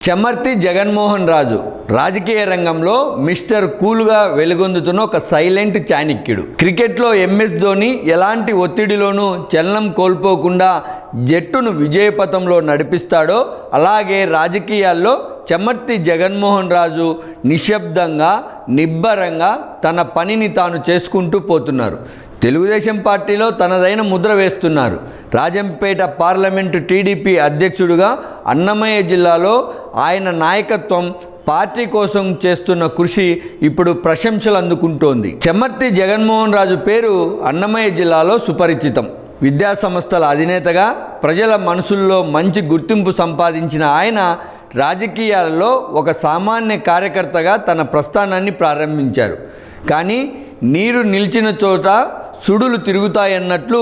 చమర్తి జగన్మోహన్ రాజు రాజకీయ రంగంలో మిస్టర్ కూల్గా వెలుగొందుతున్న ఒక సైలెంట్ చాణిక్యుడు. క్రికెట్లో ఎంఎస్ ధోని ఎలాంటి ఒత్తిడిలోనూ చలనం కోల్పోకుండా జట్టును విజయపథంలో నడిపిస్తాడో అలాగే రాజకీయాల్లో చమర్తి జగన్మోహన్ రాజు నిశ్శబ్దంగా నిబ్బరంగా తన పనిని తాను చేసుకుంటూ పోతున్నారు. తెలుగుదేశం పార్టీలో తనదైన ముద్ర వేస్తున్నారు. రాజంపేట పార్లమెంటు టీడీపీ అధ్యక్షుడుగా అన్నమయ్య జిల్లాలో ఆయన నాయకత్వం పార్టీ కోసం చేస్తున్న కృషి ఇప్పుడు ప్రశంసలు అందుకుంటోంది. చెమర్తి జగన్మోహన్ రాజు పేరు అన్నమయ్య జిల్లాలో సుపరిచితం. విద్యా సంస్థల అధినేతగా ప్రజల మనసుల్లో మంచి గుర్తింపు సంపాదించిన ఆయన రాజకీయాలలో ఒక సామాన్య కార్యకర్తగా తన ప్రస్థానాన్ని ప్రారంభించారు. కానీ నీరు నిలిచిన చోట సుడులు తిరుగుతాయన్నట్లు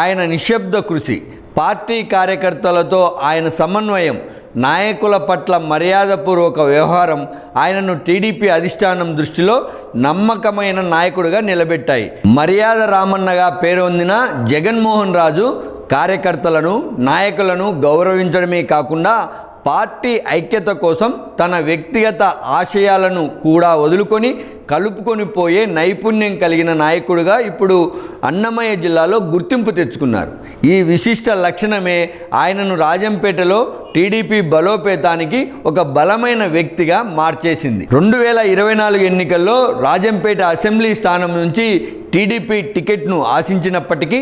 ఆయన నిశ్శబ్ద కృషి. పార్టీ కార్యకర్తలతో ఆయన సమన్వయం నాయకుల పట్ల మర్యాదపూర్వక వ్యవహారం ఆయనను టీడీపీ అధిష్టానం దృష్టిలో నమ్మకమైన నాయకుడిగా నిలబెట్టాయి. మర్యాద రామన్నగా పేరొందిన జగన్మోహన్ రాజు కార్యకర్తలను నాయకులను గౌరవించడమే కాకుండా పార్టీ ఐక్యత కోసం తన వ్యక్తిగత ఆశయాలను కూడా వదులుకొని కలుపుకొని పోయే నైపుణ్యం కలిగిన నాయకుడుగా ఇప్పుడు అన్నమయ్య జిల్లాలో గుర్తింపు తెచ్చుకున్నారు. ఈ విశిష్ట లక్షణమే ఆయనను రాజంపేటలో టీడీపీ బలోపేతానికి ఒక బలమైన వ్యక్తిగా మార్చేసింది. రెండు వేల ఇరవై నాలుగు ఎన్నికల్లో రాజంపేట అసెంబ్లీ స్థానం నుంచి టీడీపీ టికెట్ను ఆశించినప్పటికీ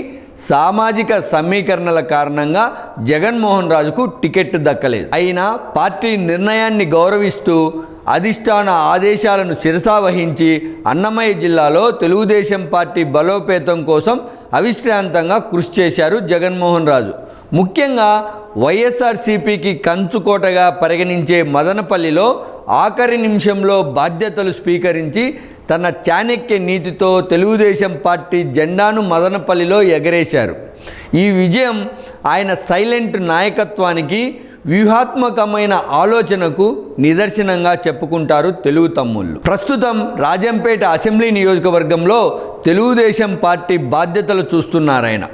సామాజిక సమీకరణల కారణంగా జగన్మోహన్ రాజుకు టికెట్ దక్కలేదు. అయినా పార్టీ నిర్ణయాన్ని గౌరవిస్తూ అధిష్టాన ఆదేశాలను శిరసావహించి అన్నమయ్య జిల్లాలో తెలుగుదేశం పార్టీ బలోపేతం కోసం అవిశ్రాంతంగా కృషి చేశారు జగన్మోహన్ రాజు. ముఖ్యంగా వైఎస్ఆర్సీపీకి కంచుకోటగా పరిగణించే మదనపల్లిలో ఆఖరి నిమిషంలో బాధ్యతలు స్వీకరించి తన చాణక్య నీతితో తెలుగుదేశం పార్టీ జెండాను మదనపల్లిలో ఎగరేశారు. ఈ విజయం ఆయన సైలెంట్ నాయకత్వానికి వ్యూహాత్మకమైన ఆలోచనకు నిదర్శనంగా చెప్పుకుంటారు తెలుగు తమ్ముళ్ళు. ప్రస్తుతం రాజంపేట అసెంబ్లీ నియోజకవర్గంలో తెలుగుదేశం పార్టీ బాధ్యతలు చూస్తున్నారాయన.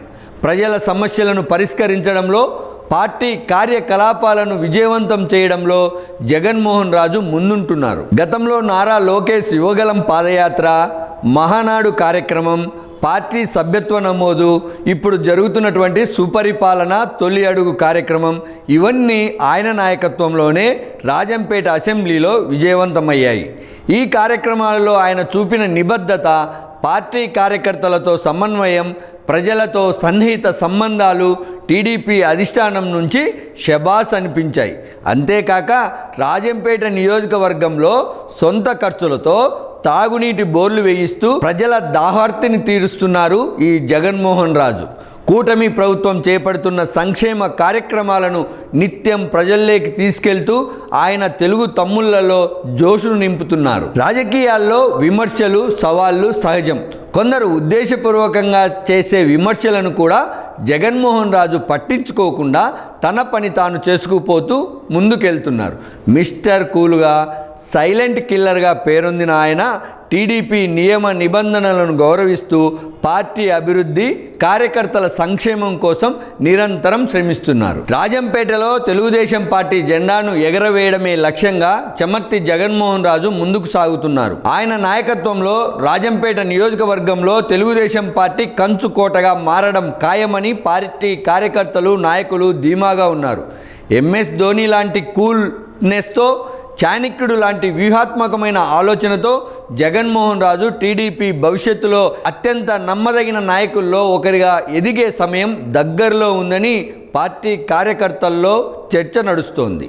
ప్రజల సమస్యలను పరిష్కరించడంలో పార్టీ కార్యకలాపాలను విజయవంతం చేయడంలో జగన్మోహన్ రాజు ముందుంటున్నారు. గతంలో నారా లోకేష్ యువగలం పాదయాత్ర మహానాడు కార్యక్రమం పార్టీ సభ్యత్వ నమోదు ఇప్పుడు జరుగుతున్నటువంటి సుపరిపాలన తొలి అడుగు కార్యక్రమం. ఇవన్నీ ఆయన నాయకత్వంలోనే రాజంపేట అసెంబ్లీలో విజయవంతమయ్యాయి. ఈ కార్యక్రమాలలో ఆయన చూపిన నిబద్ధత పార్టీ కార్యకర్తలతో సమన్వయం ప్రజలతో సన్నిహిత సంబంధాలు టీడీపీ అధిష్టానం నుంచి షబాస్ అనిపించాయి. అంతేకాక రాజంపేట నియోజకవర్గంలో సొంత ఖర్చులతో తాగునీటి బోర్లు వేయిస్తూ ప్రజల దాహార్తిని తీరుస్తున్నారు ఈ జగన్మోహన్ రాజు. కూటమి ప్రభుత్వం చేపడుతున్న సంక్షేమ కార్యక్రమాలను నిత్యం ప్రజల్లోకి తీసుకెళ్తూ ఆయన తెలుగు తమ్ముళ్ళలో జోషును నింపుతున్నారు. రాజకీయాల్లో విమర్శలు సవాళ్ళు సహజం. కొందరు ఉద్దేశపూర్వకంగా చేసే విమర్శలను కూడా జగన్మోహన్ రాజు పట్టించుకోకుండా తన పని తాను చేసుకుపోతూ ముందుకెళ్తున్నారు. మిస్టర్ కూల్గా సైలెంట్ కిల్లర్గా పేరొందిన ఆయన టీడీపీ నియమ నిబంధనలను గౌరవిస్తూ పార్టీ అభివృద్ధి కార్యకర్తల సంక్షేమం కోసం నిరంతరం శ్రమిస్తున్నారు. రాజంపేటలో తెలుగుదేశం పార్టీ జెండాను ఎగరవేయడమే లక్ష్యంగా చెమర్తి జగన్మోహన్ రాజు ముందుకు సాగుతున్నారు. ఆయన నాయకత్వంలో రాజంపేట నియోజకవర్గంలో తెలుగుదేశం పార్టీ కంచుకోటగా మారడం ఖాయమని పార్టీ కార్యకర్తలు నాయకులు ధీమాగా ఉన్నారు. ఎంఎస్ ధోని లాంటి కూల్నెస్తో చాణక్యుడు లాంటి వ్యూహాత్మకమైన ఆలోచనతో జగన్మోహన్ రాజు టీడీపీ భవిష్యత్తులో అత్యంత నమ్మదగిన నాయకుల్లో ఒకరిగా ఎదిగే సమయం దగ్గరలో ఉందని పార్టీ కార్యకర్తల్లో చర్చ నడుస్తోంది.